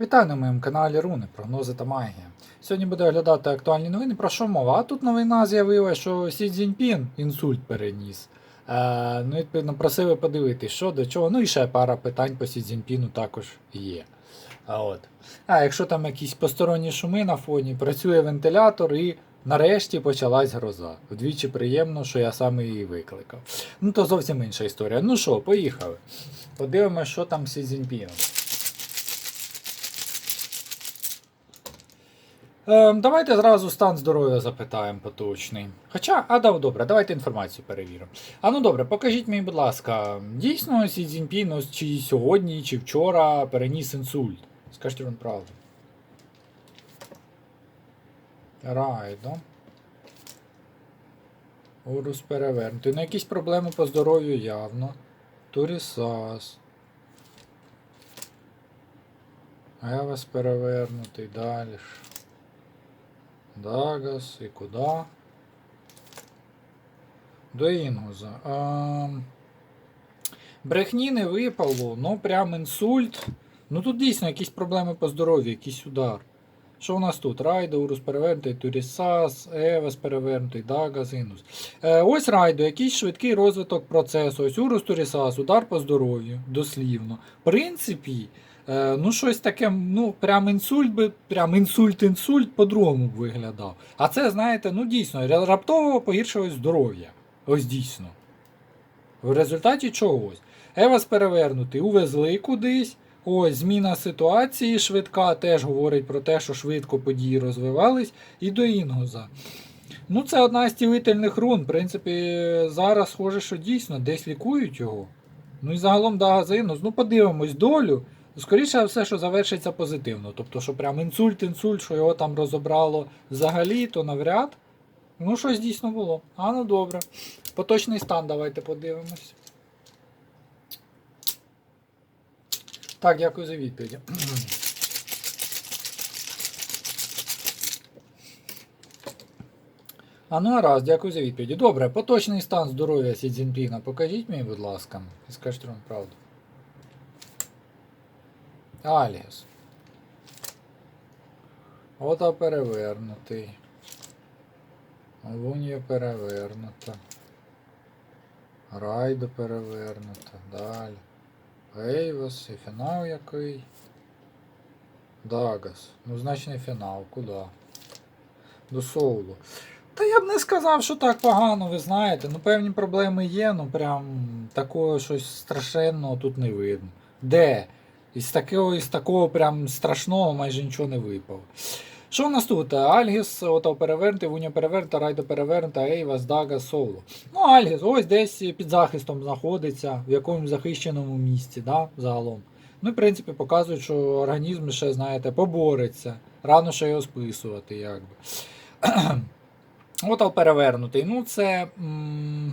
Вітаю на моєму каналі Руни, прогнози та магія. Сьогодні буду оглядати актуальні новини. Про що мова? А тут новина з'явилася, що Сі Цзіньпін інсульт переніс. Е, ну, відповідно, просили подивитись, що до чого. Ну і ще пара питань по Сі Цзіньпіну також є. А, от. а якщо там якісь посторонні шуми на фоні, працює вентилятор і нарешті почалась гроза. Вдвічі приємно, що я саме її викликав. Ну то зовсім інша історія. Ну що, поїхали. Подивимося, що там Сі Цзіньпіном. Ем, давайте зразу стан здоров'я запитаємо поточний. Хоча, а дав добре, давайте інформацію перевіримо. А ну добре, покажіть мені, будь ласка, дійсно Сі Цзіньпін чи сьогодні, чи вчора переніс інсульт. Скажіть вам правду. Райдо. Урус перевернутий. Ну, якісь проблеми по здоров'ю явно. Турісас. Евас перевернутий далі. Дагас і куди? До Інгуза. Ем, брехні не випало, ну прям інсульт. Ну тут дійсно якісь проблеми по здоров'ю, якийсь удар. Що у нас тут? Райдо, Урус перевернутий, Турісас, Евас перевернутий, Дагас, Інус. Е, ось Райдо, якийсь швидкий розвиток процесу. Ось Урус Турісас, удар по здоров'ю, дослівно. В принципі, ну, щось таке, ну, прям інсульт би, прям інсульт-інсульт по-другому б виглядав. А це, знаєте, ну дійсно, раптово погіршилось здоров'я. Ось дійсно. В результаті чогось. Евас перевернутий, увезли кудись. Ось зміна ситуації швидка теж говорить про те, що швидко події розвивались, і до Інгуза. Ну, це одна з цілительних рун. В принципі, зараз схоже, що дійсно десь лікують його. Ну і загалом до Газинус. Ну, подивимось долю. Скоріше все, що завершиться позитивно. Тобто, що прям інсульт-інсульт, що його там розібрало взагалі, то навряд. Ну, щось дійсно було. А ну добре. Поточний стан давайте подивимось. Так, дякую за відповідь. А ну раз, дякую за відповіді. Добре, поточний стан здоров'я Сі Цзіньпіна. Покажіть мені, будь ласка, і скажіть вам правду. Аліс. Ота перевернутий. Лунія перевернута. Райдо перевернута. Далі. Ейвас і фінал який. Дагас. Ну, не фінал. Куди? До Соулу. Та я б не сказав, що так погано, ви знаєте. Ну певні проблеми є, ну прям такого щось страшенного тут не видно. Де? Із такого, із такого прям страшного майже нічого не випало. Що у нас тут? Альгіс, ото перевернутий, Вуня перевернута, Райдо перевернута, Ейвас, Дага, Соло. Ну, Альгіс, ось десь під захистом знаходиться, в якомусь захищеному місці, да, загалом. Ну, в принципі, показують, що організм ще, знаєте, побореться. Рано ще його списувати, якби. От перевернутий. Ну, це. м,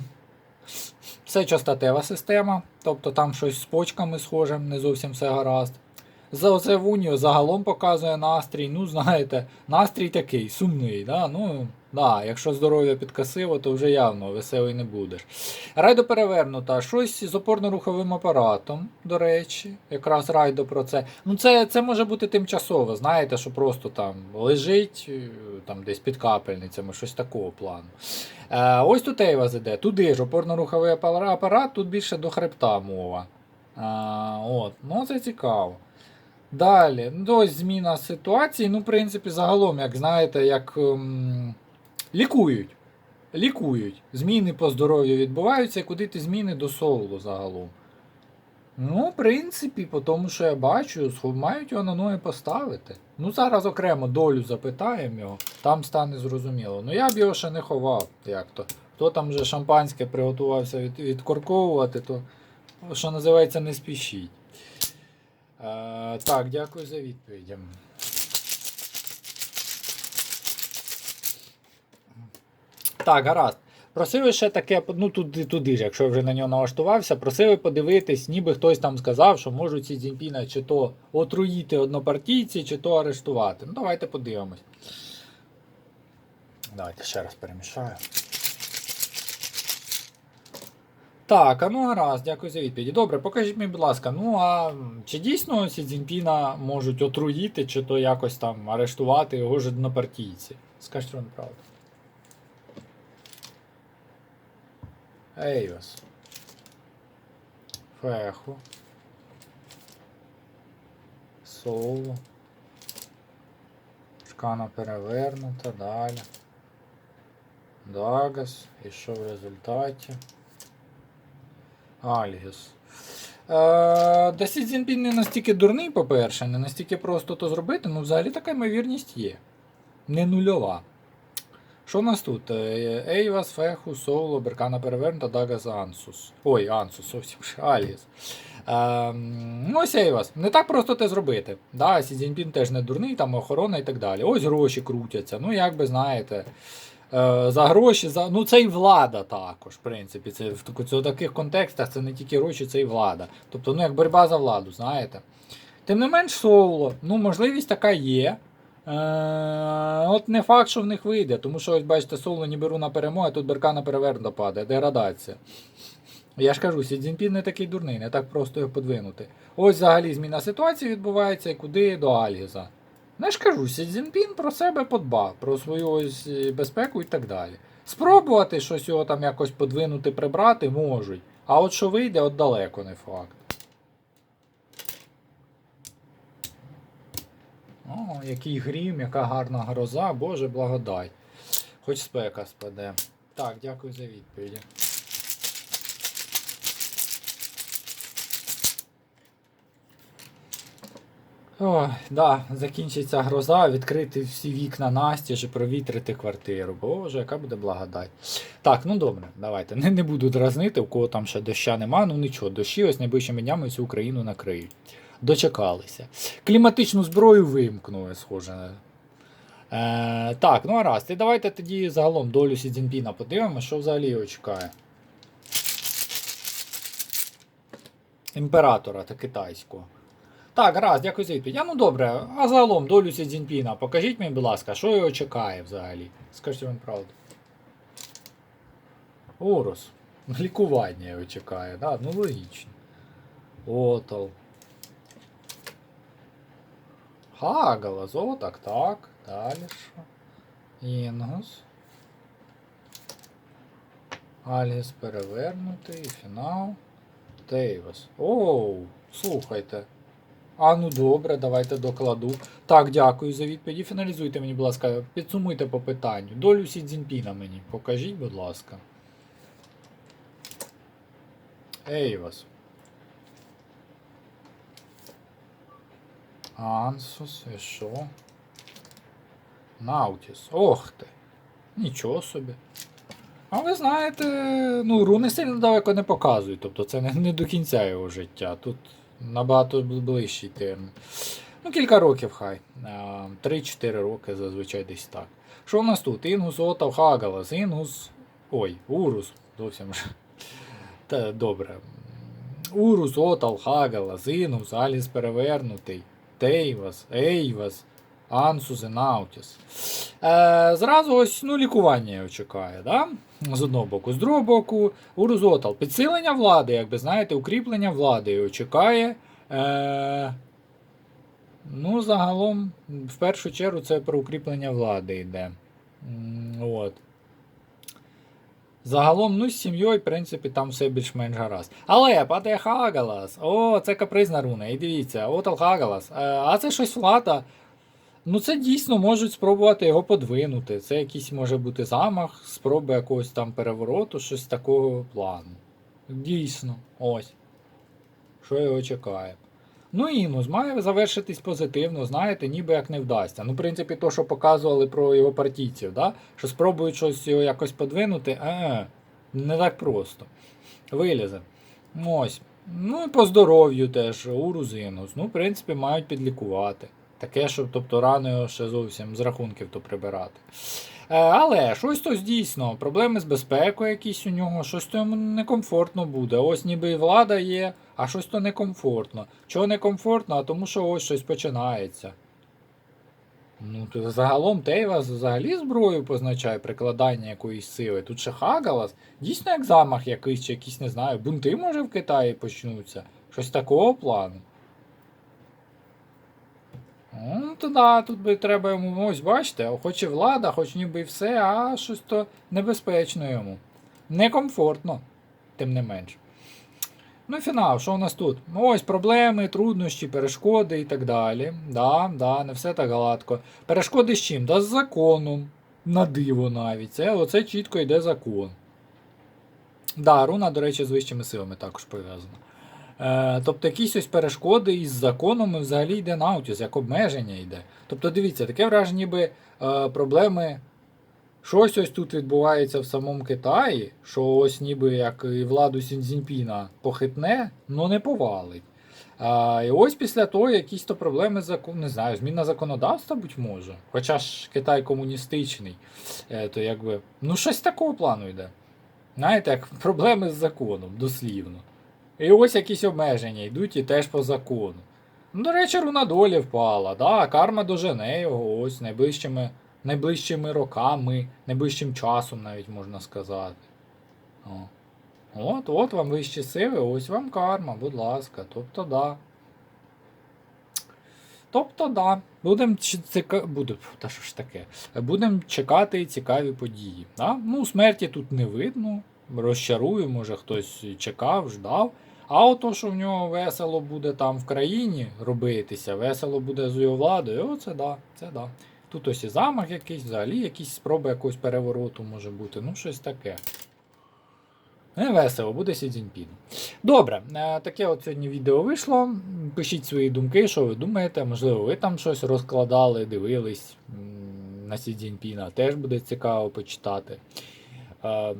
Це частотева система, тобто там щось з почками схоже, не зовсім все гаразд. За оце Вуніо загалом показує настрій. Ну, знаєте, настрій такий, сумний. Да? Ну, да, якщо здоров'я підкосило, то вже явно веселий не будеш. Райдо перевернута, щось з опорно-руховим апаратом, до речі, якраз райдо про це. Ну, це, це може бути тимчасово, знаєте, що просто там лежить е, там десь під капельницями, щось такого плану. Е, ось тут Ейваз іде, туди ж опорно-руховий апарат, тут більше до хребта мова. Е, от, ну це цікаво. Далі, ну ось зміна ситуації. Ну, в принципі, загалом, як знаєте, як ем, лікують. Лікують. Зміни по здоров'ю відбуваються, куди ті зміни до соулу загалом. Ну, в принципі, по тому, що я бачу, мають його на ноги поставити. Ну, зараз окремо долю запитаємо його, там стане зрозуміло. Ну я б його ще не ховав, як то. Хто там вже шампанське приготувався від, відкорковувати, то, що називається, не спішіть. Е, так, дякую за відповідь. Так, гаразд. Просили ще таке, ну туди, туди ж, якщо вже на нього налаштувався, просили подивитись, ніби хтось там сказав, що можуть ці Цзіньпіна чи то отруїти однопартійці, чи то арештувати. Ну, давайте подивимось. Давайте ще раз перемішаю. Так, а ну гаразд, дякую за відповіді. Добре, покажіть мені, будь ласка, ну а чи дійсно Сі Цзіньпіна можуть отруїти, чи то якось там арештувати його ж однопартійці? Скажіть вам правду. Ейвас. Феху. Соло. Шкана перевернута, далі. Дагас. І що в результаті? Альгіс. Е, да не настільки дурний, по-перше, не настільки просто то зробити, ну взагалі така ймовірність є. Не нульова. Що у нас тут? Е, Ейвас, Феху, Соло, Беркана перевернута, Дагас, Ансус. Ой, Ансус, зовсім ж, Альгіс. Е, ну, ось Ейвас. Не так просто те зробити. Да, Сі теж не дурний, там охорона і так далі. Ось гроші крутяться. Ну, як би знаєте. Е, за гроші, за... ну це і влада також, в принципі. Це в, в таких контекстах це не тільки гроші, це і влада. Тобто, ну як боротьба за владу, знаєте. Тим не менш, соло, ну можливість така є. Е, от не факт, що в них вийде, тому що ось бачите, соло не беру на перемогу, а тут берка на перевернуто падає, деградація. Я ж кажу, Сі Цзіньпін не такий дурний, не так просто його подвинути. Ось взагалі зміна ситуації відбувається і куди до Альгіза. Ну, я ж кажу, Сі Цзіньпін про себе подбав, про свою ось е, безпеку і так далі. Спробувати щось його там якось подвинути, прибрати можуть. А от що вийде, от далеко не факт. О, який грім, яка гарна гроза, Боже, благодай. Хоч спека спаде. Так, дякую за відповіді. Ой, да, закінчиться гроза, відкрити всі вікна настіж і провітрити квартиру. Боже, яка буде благодать. Так, ну добре, давайте. Не, не буду дразнити, у кого там ще доща нема, ну нічого, дощі ось найближчими днями всю Україну накриють. Дочекалися. Кліматичну зброю вимкнули, схоже. Е, так, ну гаразд. І давайте тоді загалом долю Сі Цзіньпіна подивимося, що взагалі його чекає. Імператора та китайського. Так, гаразд, дякую за відповідь. А ну добре, а загалом долю Сі Цзіньпіна, покажіть мені, будь ласка, що його чекає взагалі? Скажіть вам правду. Орус. Лікування його чекає, да? ну логічно. Отол. Хагалас, о, так, так. Далі що? Інгус. Альгіс перевернутий, фінал. Тейвас. Оу, слухайте. А ну добре, давайте докладу. Так, дякую за відповіді. Фіналізуйте мені, будь ласка, підсумуйте по питанню. Долю Сі Цзіньпіна мені покажіть, будь ласка. Ейвас. Ансус, і що? Наутіс. Ох ти. Нічого собі. А ви знаєте, ну, руни сильно далеко не показують, тобто це не, не до кінця його життя. Тут набагато ближчий термін. Ну, кілька років хай. А, 3-4 роки зазвичай десь так. Що в нас тут? Інгус, Отав, Хагалас, Інгус. Ой, Урус. Зовсім ж. Та добре. Урус, Отал, Хагалас, Інгус, Аліс перевернутий, Тейвас, Ейвас, Ансус і Наутіс. Е, зразу ось ну, лікування його чекає, да? з одного боку. З другого боку, Урузотал. Підсилення влади, як би знаєте, укріплення влади його чекає. Е, ну, загалом, в першу чергу, це про укріплення влади йде. От. Загалом, ну, з сім'єю, в принципі, там все більш-менш гаразд. Але падає Хагалас. О, це капризна руна. І дивіться, Отал Хагалас. Е, а це щось влада. Ну, це дійсно можуть спробувати його подвинути. Це якийсь може бути замах, спроба якогось там перевороту, щось такого плану. Дійсно, ось. Що його чекає. Ну Інус має завершитись позитивно, знаєте, ніби як не вдасться. Ну, в принципі, то, що показували про його партійців, да? що спробують щось його якось подвинути, е, не так просто. Вилізе. Ось. Ну і по здоров'ю теж, урузинус. Ну, в принципі, мають підлікувати. Таке, щоб тобто рано його ще зовсім з рахунків то прибирати. Е, але щось то дійсно, проблеми з безпекою якісь у нього, щось то йому некомфортно буде. Ось ніби і влада є, а щось то некомфортно. Чого некомфортно? А тому що ось щось починається. Ну, то загалом Тейвас взагалі зброю позначає прикладання якоїсь сили. Тут ще Хагалас. Дійсно, як замах якийсь, чи якісь, не знаю, бунти може в Китаї почнуться. Щось такого плану. Ну, то да, тут би треба йому ось бачите, хоч і влада, хоч ніби і все, а щось то небезпечно йому. Некомфортно, тим не менш. Ну фінал, що у нас тут? Ну, ось проблеми, труднощі, перешкоди і так далі. Да, да, не все так гладко. Перешкоди з чим? Да з законом. На диво навіть. Це, оце чітко йде закон. Да, руна, до речі, з вищими силами також пов'язана. Е, тобто якісь ось перешкоди із законом взагалі йде наутіс, як обмеження йде. Тобто дивіться, таке враження, ніби е, проблеми. Щось ось тут відбувається в самому Китаї, що ось ніби як і владу Сінзінпіна похитне, но не повалить. А, і ось після того якісь то проблеми не знаю, зміна законодавства, будь може. Хоча ж Китай комуністичний, е, то якби. Ну, щось такого плану йде. Знаєте, як проблеми з законом, дослівно. І ось якісь обмеження йдуть і теж по закону. Ну, до речі, руна долі впала, да, карма дожене його ось найближчими, найближчими роками, найближчим часом навіть можна сказати. О. От, от вам вищі сили, ось вам карма, будь ласка. Тобто да. Тобто да. Будемо цика... Буде... Та що ж таке? Будемо чекати цікаві події. Да? Ну, смерті тут не видно. Розчарую, може хтось чекав, ждав. А ото, що в нього весело буде там в країні робитися, весело буде з його владою, оце да, це да. Тут ось і замах якийсь, взагалі якісь спроби якогось перевороту може бути, ну щось таке. Не весело, буде Сі Цзіньпін. Добре, е, таке от сьогодні відео вийшло. Пишіть свої думки, що ви думаєте. Можливо, ви там щось розкладали, дивились на Сі Цзіньпіна. Теж буде цікаво почитати. Е,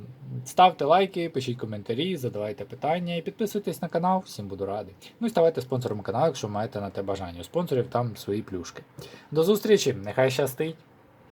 Ставте лайки, пишіть коментарі, задавайте питання і підписуйтесь на канал, всім буду радий. Ну і ставайте спонсором каналу, якщо маєте на те бажання. У спонсорів там свої плюшки. До зустрічі, нехай щастить!